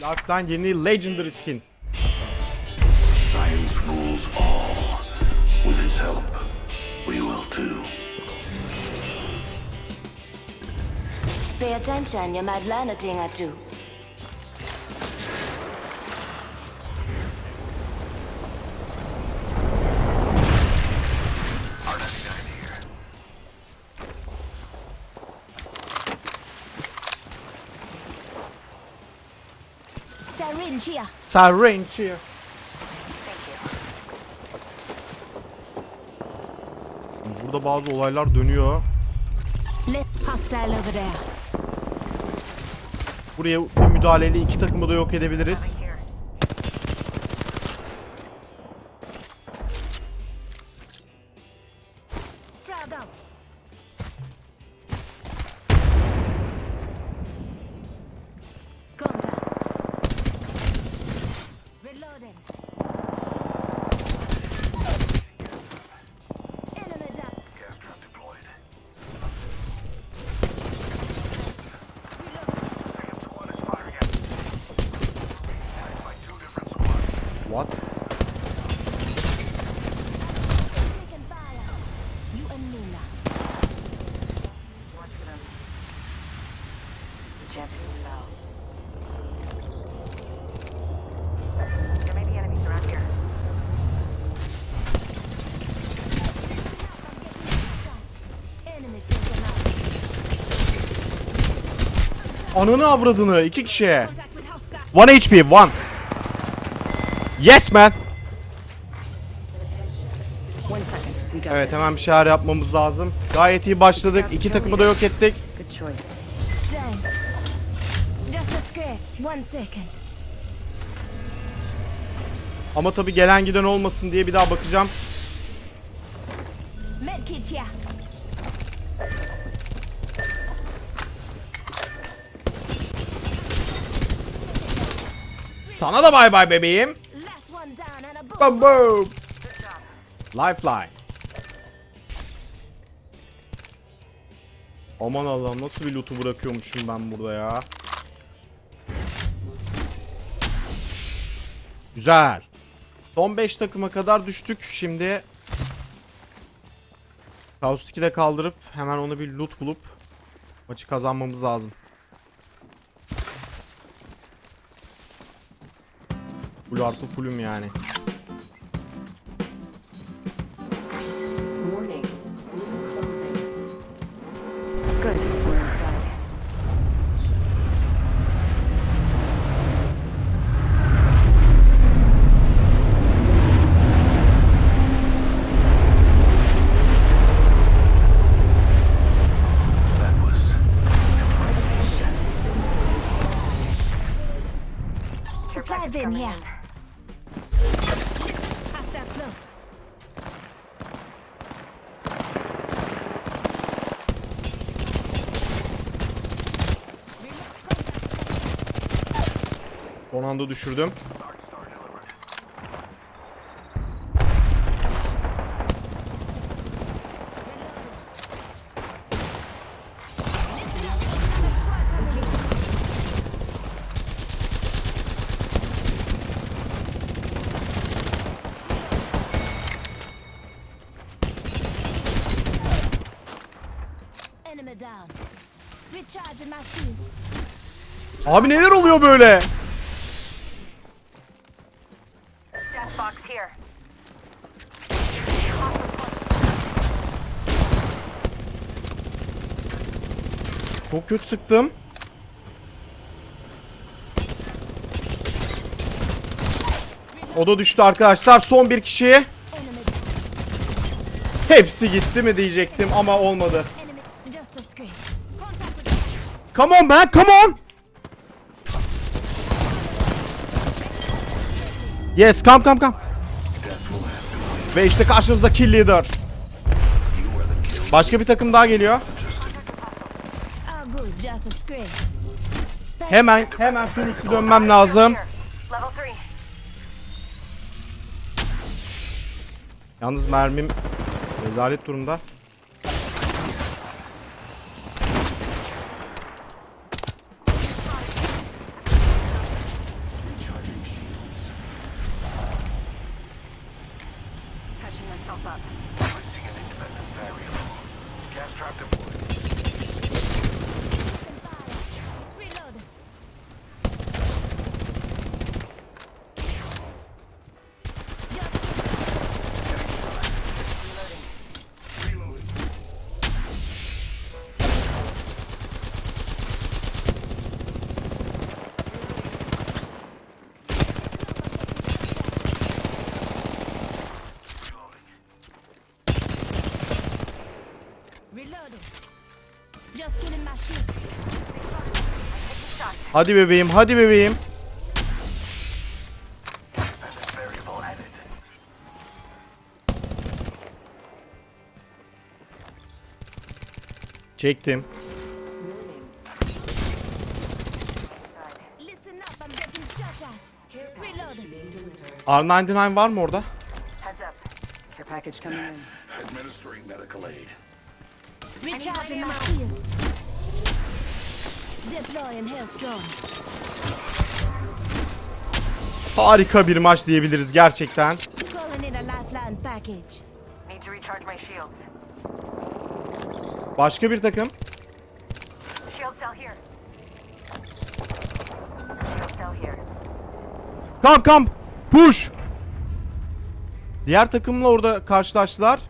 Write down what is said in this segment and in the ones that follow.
Lifetime yeni Legendary skin. Science rules all. With its help, we will too. Pay attention, you might learn a thing or two. Syringe here. Here. Burada bazı olaylar dönüyor. Let hostile over there. Buraya bir müdahaleyle iki takımı da yok edebiliriz. Out. Ananı avradını iki hostile. 1 HP 1. Yes man. Evet hemen bir şeyler yapmamız lazım. Gayet iyi başladık. İki takımı da yok ettik. Ama tabi gelen giden olmasın diye bir daha bakacağım. Sana da bay bay bebeğim. Bam boom. Lifeline. Aman Allah'ım nasıl bir loot'u bırakıyormuşum ben burada ya. Güzel. Son 5 takıma kadar düştük. Şimdi Chaos 2'de kaldırıp hemen onu bir loot bulup maçı kazanmamız lazım. Full artı fullüm yani. Bin here. Hostile close. Son anda düşürdüm. Abi neler oluyor böyle? Çok kötü sıktım. O da düştü arkadaşlar. Son bir kişi. Enemy. Hepsi gitti mi diyecektim ama olmadı. Come on man, come on. Yes, come come come. Ve işte karşınızda kill leader. Başka bir takım daha geliyor. Hemen hemen Phoenix'i dönmem lazım. Here. Level 3. Yalnız mermim rezalet durumda. Hadi bebeğim, hadi bebeğim. Çektim. R99 var mı orada? Administering medical aid. Recharging my shields. Deploying health drone. Harika bir maç diyebiliriz gerçekten. Calling in a lifeline package. Need to recharge my shields. Başka bir takım. Shield cell here. Shield cell here. Kamp kamp. Push. Diğer takımla orada karşılaştılar.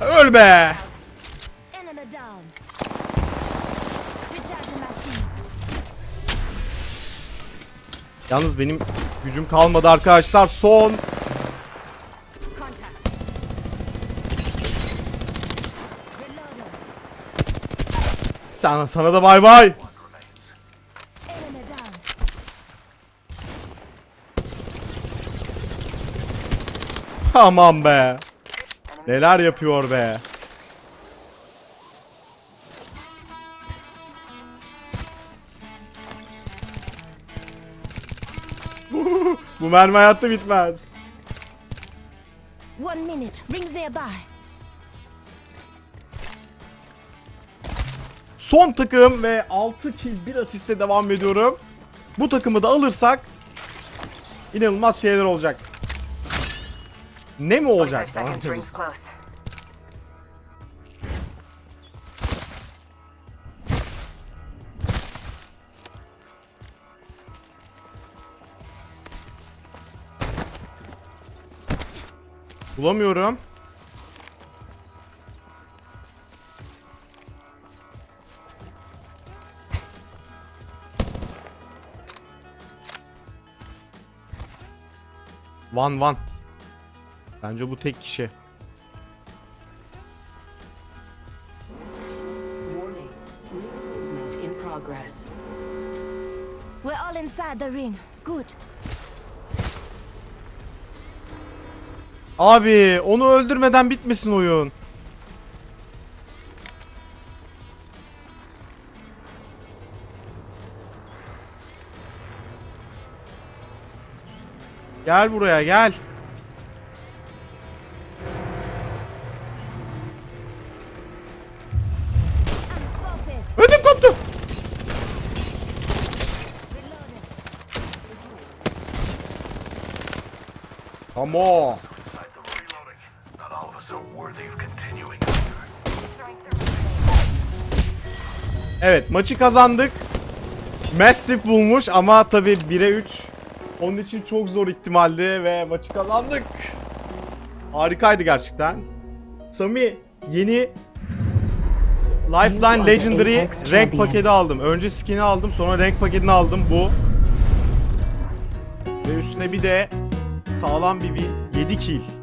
Öl be. Yalnız benim gücüm kalmadı arkadaşlar. Son sana sana da bay bay. Aman be. Neler yapıyor be. Bu mermi hayatta bitmez. One minute. Rings nearby. Son takım ve 6 kill 1 asiste devam ediyorum. Bu takımı da alırsak inanılmaz şeyler olacak. Ne mi 45 olacak? Bulamıyorum. Van van. Bence bu tek kişi. We're all inside the ring. Good. Abi onu öldürmeden bitmesin oyun. Gel buraya gel. Throwing thermite. Evet maçı kazandık. Mastiff bulmuş ama tabi 1'e 3. Onun için çok zor ihtimaldi ve maçı kazandık. Harikaydı gerçekten. Sami yeni Lifeline Legendary renk paketi aldım. Önce skin'i aldım sonra renk paketini aldım bu. Ve üstüne bir de sağlam bir win 7 kill.